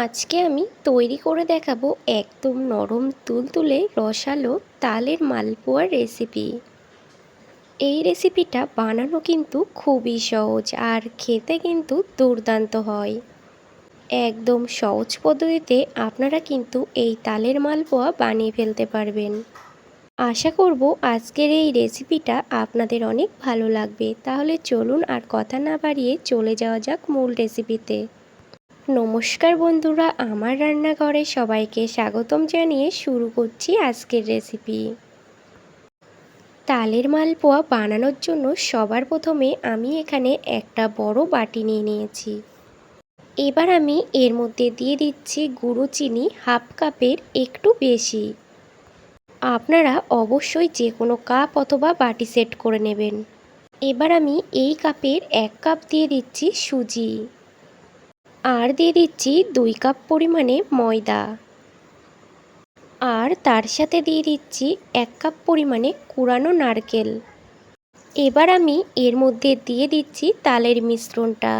আজকে আমি তৈরি করে দেখাবো একদম নরম তুলতুলে রসালো তালের মালপোয়ার রেসিপি এই রেসিপিটা বানানো কিন্তু খুবই সহজ আর খেতে কিন্তু দুর্দান্ত হয়। একদম সহজ পদ্ধতিতে আপনারা কিন্তু এই তালের মালপোয়া বানিয়ে ফেলতে পারবেন। আশা করব আজকের এই রেসিপিটা আপনাদের অনেক ভালো লাগবে। তাহলে চলুন আর কথা না বাড়িয়ে চলে যাওয়া যাক মূল রেসিপিতে নমস্কার বন্ধুরা, আমার রান্নাঘরে সবাইকে স্বাগতম জানিয়ে শুরু করছি আজকের রেসিপি তালের মালপোয়া বানানোর জন্য সবার প্রথমে আমি এখানে একটা বড় বাটি নিয়ে নিয়েছি। এবার আমি এর মধ্যে দিয়ে দিচ্ছি গুঁড়ো চিনি হাফ কাপের একটু বেশি। আপনারা অবশ্যই যে কোনো কাপ অথবা বাটি সেট করে নেবেন। এবার আমি এই কাপের এক কাপ দিয়ে দিচ্ছি সুজি। আর দিয়ে দিচ্ছি দুই কাপ পরিমাণে ময়দা। আর তার সাথে দিয়ে দিচ্ছি এক কাপ পরিমাণে কুড়ানো নারকেল। এবার আমি এর মধ্যে দিয়ে দিচ্ছি তালের মিশ্রণটা।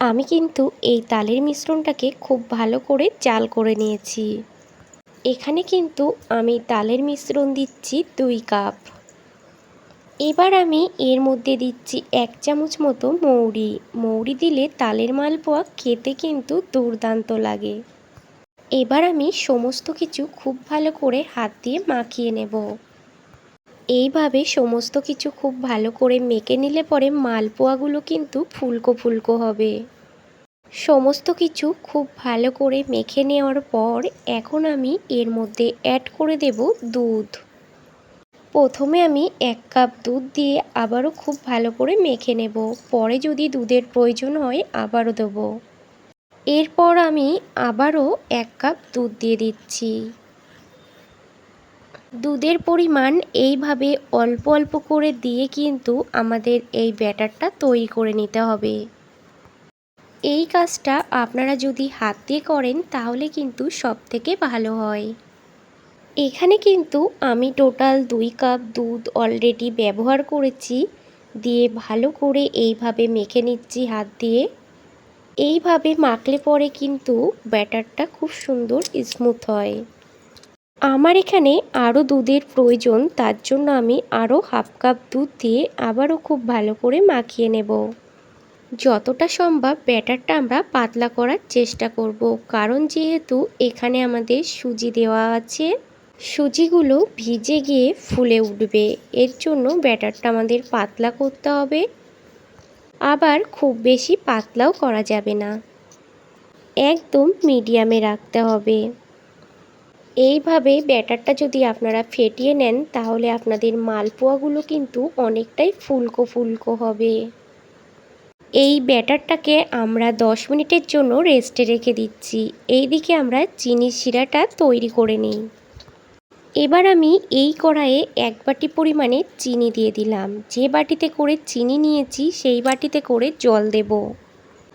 আমি কিন্তু এই তালের মিশ্রণটাকে খুব ভালো করে চাল করে নিয়েছি। এখানে কিন্তু আমি তালের মিশ্রণ দিচ্ছি দুই কাপ। এবার আমি এর মধ্যে দিচ্ছি এক চামচ মতো মৌরি। মৌরি দিলে তালের মালপোয়া খেতে কিন্তু দুর্দান্ত লাগে। এবার আমি সমস্ত কিছু খুব ভালো করে হাত দিয়ে মাখিয়ে নেব। এইভাবে সমস্ত কিছু খুব ভালো করে মেখে নিলে পরে মালপোয়াগুলো কিন্তু ফুলকো ফুলকো হবে। সমস্ত কিছু খুব ভালো করে মেখে নেওয়ার পর এখন আমি এর মধ্যে অ্যাড করে দেব দুধ। প্রথমে আমি এক কাপ দুধ দিয়ে আবারও খুব ভালো করে মেখে নেব। পরে যদি দুধের প্রয়োজন হয়, আবারও দেব। এরপর আমি আবারও এক কাপ দুধ দিয়ে দিচ্ছি। দুধের পরিমাণ এইভাবে অল্প অল্প করে দিয়ে কিন্তু আমাদের এই ব্যাটারটা তৈরি করে নিতে হবে। এই কাজটা আপনারা যদি হাত দিয়ে করেন, তাহলে কিন্তু সব থেকে ভালো হয়। এখানে কিন্তু আমি টোটাল দুই কাপ দুধ অলরেডি ব্যবহার করেছি। দিয়ে ভালো করে এইভাবে মেখে নিচ্ছি হাত দিয়ে। এইভাবে মাখলে পরে কিন্তু ব্যাটারটা খুব সুন্দর স্মুথ হয়। আমার এখানে আরও দুধের প্রয়োজন, তার জন্য আমি আরও হাফ কাপ দুধ দিয়ে আবারও খুব ভালো করে মাখিয়ে নেব। যতটা সম্ভব ব্যাটারটা আমরা পাতলা করার চেষ্টা করব, কারণ যেহেতু এখানে আমাদের সুজি দেওয়া আছে সুজিগুলো ভিজে গিয়ে ফুলে উঠবে। এর জন্য ব্যাটারটা আমাদের পাতলা করতে হবে। আবার খুব বেশি পাতলাও করা যাবে না। একদম মিডিয়ামে রাখতে হবে। এইভাবে ব্যাটারটা যদি আপনারা ফেটিয়ে নেন, তাহলে আপনাদের মালপোয়াগুলো কিন্তু অনেকটাই ফুলকো ফুলকো হবে। এই ব্যাটারটাকে আমরা দশ মিনিটের জন্য রেস্টে রেখে দিচ্ছি। এই দিকে আমরা চিনি শিরাটা তৈরি করে নিই। এবার আমি এই কড়াইয়ে এক বাটি পরিমাণে চিনি দিয়ে দিলাম। যে বাটিতে করে চিনি নিয়েছি, সেই বাটিতে করে জল দেব।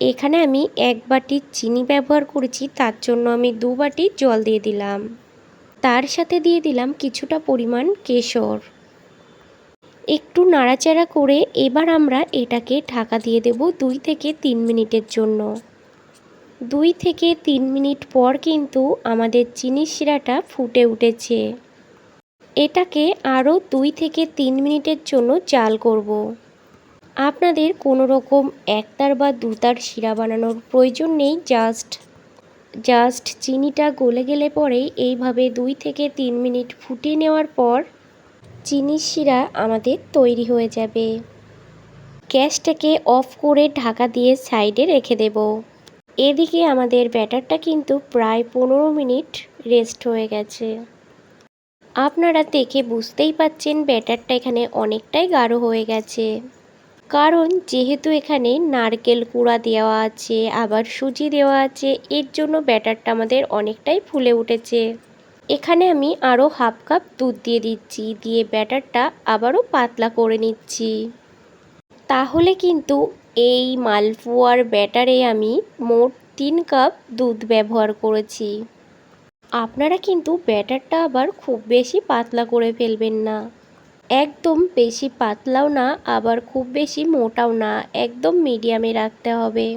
এখানে আমি এক বাটি চিনি ব্যবহার করেছি, তার জন্য আমি দু বাটি জল দিয়ে দিলাম। তার সাথে দিয়ে দিলাম কিছুটা পরিমাণ কেশর। একটু নাড়াচাড়া করে এবার আমরা এটাকে ঢাকা দিয়ে দেব দুই থেকে তিন মিনিটের জন্য। দুই থেকে তিন মিনিট পর কিন্তু আমাদের চিনির শিরাটা ফুটে উঠেছে। এটাকে আরও দুই থেকে তিন মিনিটের জন্য চাল করব। আপনাদের কোনো রকম একতার বা দুতার শিরা বানানোর প্রয়োজন নেই, জাস্ট জাস্ট চিনিটা গলে গেলে পরেই এইভাবে দুই থেকে তিন মিনিট ফুটিয়ে নেওয়ার পর চিনির শিরা আমাদের তৈরি হয়ে যাবে। গ্যাসটাকে অফ করে ঢাকা দিয়ে সাইডে রেখে দেব। এদিকে আমাদের ব্যাটারটা কিন্তু প্রায় পনেরো মিনিট রেস্ট হয়ে গেছে। আপনারা দেখে বুঝতেই পাচ্ছেন ব্যাটারটা এখানে অনেকটাই গাঢ় হয়ে গেছে। কারণ যেহেতু এখানে নারকেল কুড়া দেওয়া আছে, আবার সুজি দেওয়া আছে, এর জন্য ব্যাটারটা আমাদের অনেকটাই ফুলে উঠেছে। এখানে আমি আরও হাফ কাপ দুধ দিয়ে দিচ্ছি, দিয়ে ব্যাটারটা আবারও পাতলা করে নিচ্ছি। তাহলে কিন্তু এই মালপোয়ার ব্যাটারে আমি মোট তিন কাপ দুধ ব্যবহার করেছি। আপনারা কিন্তু ব্যাটারটা আবার খুব বেশি পাতলা করে ফেলবেন না। একদম বেশি পাতলাও না, আবার খুব বেশি মোটাও না, একদম মিডিয়ামে রাখতে হবে।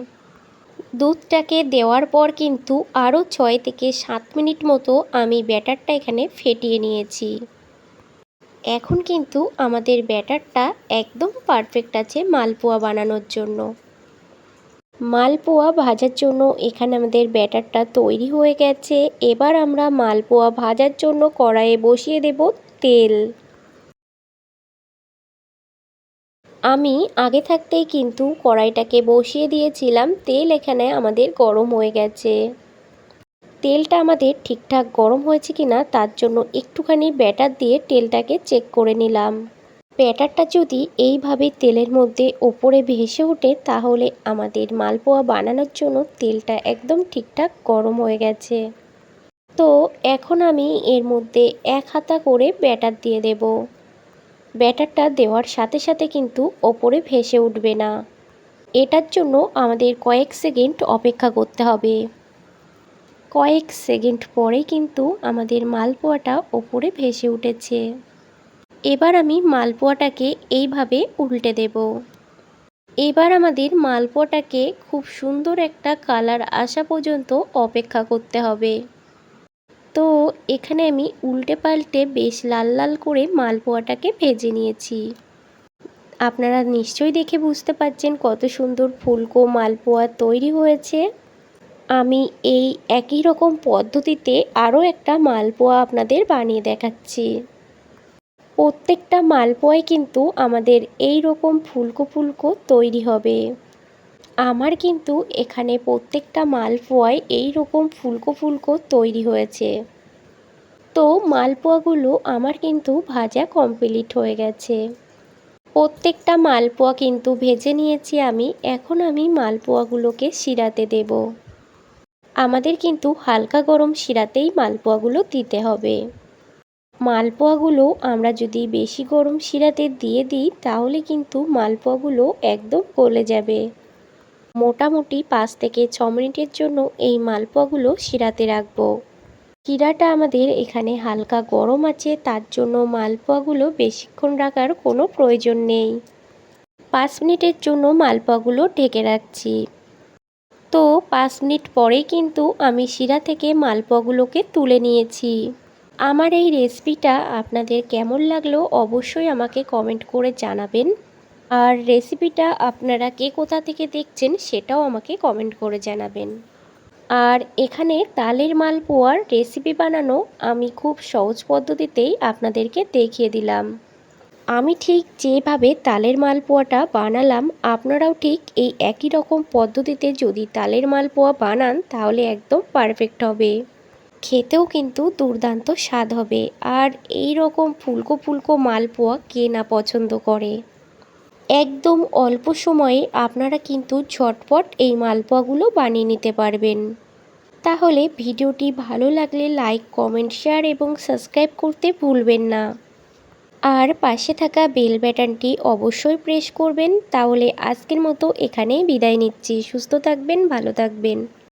দুধটাকে দেওয়ার পর কিন্তু আরও ছয় থেকে সাত মিনিট মতো আমি ব্যাটারটা এখানে ফেটিয়ে নিয়েছি। এখন কিন্তু আমাদের ব্যাটারটা একদম পারফেক্ট আছে মালপোয়া বানানোর জন্য। মালপোয়া ভাজার জন্য এখানে আমাদের ব্যাটারটা তৈরি হয়ে গেছে। এবার আমরা মালপোয়া ভাজার জন্য কড়াইয়ে বসিয়ে দেব তেল। আমি আগে থাকতেই কিন্তু কড়াইটাকে বসিয়ে দিয়েছিলাম। তেল এখানে আমাদের গরম হয়ে গেছে। তেলটা আমাদের ঠিকঠাক গরম হয়েছে কি না তার জন্য একটুখানি ব্যাটার দিয়ে তেলটাকে চেক করে নিলাম। ব্যাটারটা যদি এইভাবে তেলের মধ্যে ওপরে ভেসে ওঠে, তাহলে আমাদের মালপোয়া বানানোর জন্য তেলটা একদম ঠিকঠাক গরম হয়ে গেছে। তো এখন আমি এর মধ্যে এক হাতা করে ব্যাটার দিয়ে দেব। ব্যাটারটা দেওয়ার সাথে সাথে কিন্তু ওপরে ভেসে উঠবে না। এটার জন্য আমাদের কয়েক সেকেন্ড অপেক্ষা করতে হবে। কয়েক সেকেন্ড পরে কিন্তু আমাদের মালপোয়াটা ওপরে ভেসে উঠেছে। এবার আমি মালপোয়াটাকে এইভাবে উল্টে দেব। এবার আমাদের মালপোয়াটাকে খুব সুন্দর একটা কালার আসা পর্যন্ত অপেক্ষা করতে হবে। তো এখানে আমি উল্টে পাল্টে বেশ লাল লাল করে মালপোয়াটাকে ভেজে নিয়েছি। আপনারা নিশ্চয়ই দেখে বুঝতে পারছেন কত সুন্দর ফুলকো মালপোয়া তৈরি হয়েছে। আমি এই একই রকম পদ্ধতিতে আরও একটা মালপোয়া আপনাদের বানিয়ে দেখাচ্ছি। প্রত্যেকটা মালপোয়াই কিন্তু আমাদের এই রকম ফুলকো ফুলকো তৈরি হবে। আমার কিন্তু এখানে প্রত্যেকটা মালপোয়াই এই রকম ফুলকো ফুলকো তৈরি হয়েছে। তো মালপোয়াগুলো আমার কিন্তু ভাজা কমপ্লিট হয়ে গেছে। প্রত্যেকটা মালপোয়া কিন্তু ভেজে নিয়েছি আমি, এখন আমি মালপোয়াগুলোকে শিরাতে দেব। আমাদের কিন্তু হালকা গরম শিরাতেই মালপোয়াগুলো দিতে হবে। মালপোয়াগুলো আমরা যদি বেশি গরম শিরাতে দিয়ে দিই, তাহলে কিন্তু মালপোয়াগুলো একদম গলে যাবে। মোটামুটি পাঁচ থেকে ছ মিনিটের জন্য এই মালপোয়াগুলো শিরাতে রাখব। শিরাটা আমাদের এখানে হালকা গরম আছে, তার জন্য মালপোয়াগুলো বেশিক্ষণ রাখার কোনো প্রয়োজন নেই। পাঁচ মিনিটের জন্য মালপোয়াগুলো ঢেকে রাখছি। তো পাঁচ মিনিট পরেই কিন্তু আমি শিরা থেকে মালপোয়াগুলোকে তুলে নিয়েছি। আমার এই রেসিপিটা আপনাদের কেমন লাগল অবশ্যই আমাকে কমেন্ট করে জানাবেন। আর রেসিপিটা আপনারা কে কোথা থেকে দেখছেন সেটাও আমাকে কমেন্ট করে জানাবেন। আর এখানে তালের মালপোয়ার রেসিপি বানানো আমি খুব সহজ পদ্ধতিতেই আপনাদেরকে দেখিয়ে দিলাম। আমি ঠিক যেভাবে তালের মালপোয়াটা বানালাম, আপনারাও ঠিক এই একই রকম পদ্ধতিতে যদি তালের মালপোয়া বানান তাহলে একদম পারফেক্ট হবে। খেতেও কিন্তু দুর্দান্ত স্বাদ হবে। আর এই রকম ফুলকো ফুলকো মালপোয়া কে না পছন্দ করে? একদম অল্প সময়ে আপনারা কিন্তু ঝটপট এই মালপোয়াগুলো বানিয়ে নিতে পারবেন। তাহলে ভিডিওটি ভালো লাগলে লাইক, কমেন্ট, শেয়ার এবং সাবস্ক্রাইব করতে ভুলবেন না। আর পাশে থাকা বেল ব্যাটনটি অবশ্যই প্রেস করবেন, তাহলে আজকের মতো এখানেই বিদায় নিচ্ছি। সুস্থ থাকবেন, ভালো থাকবেন।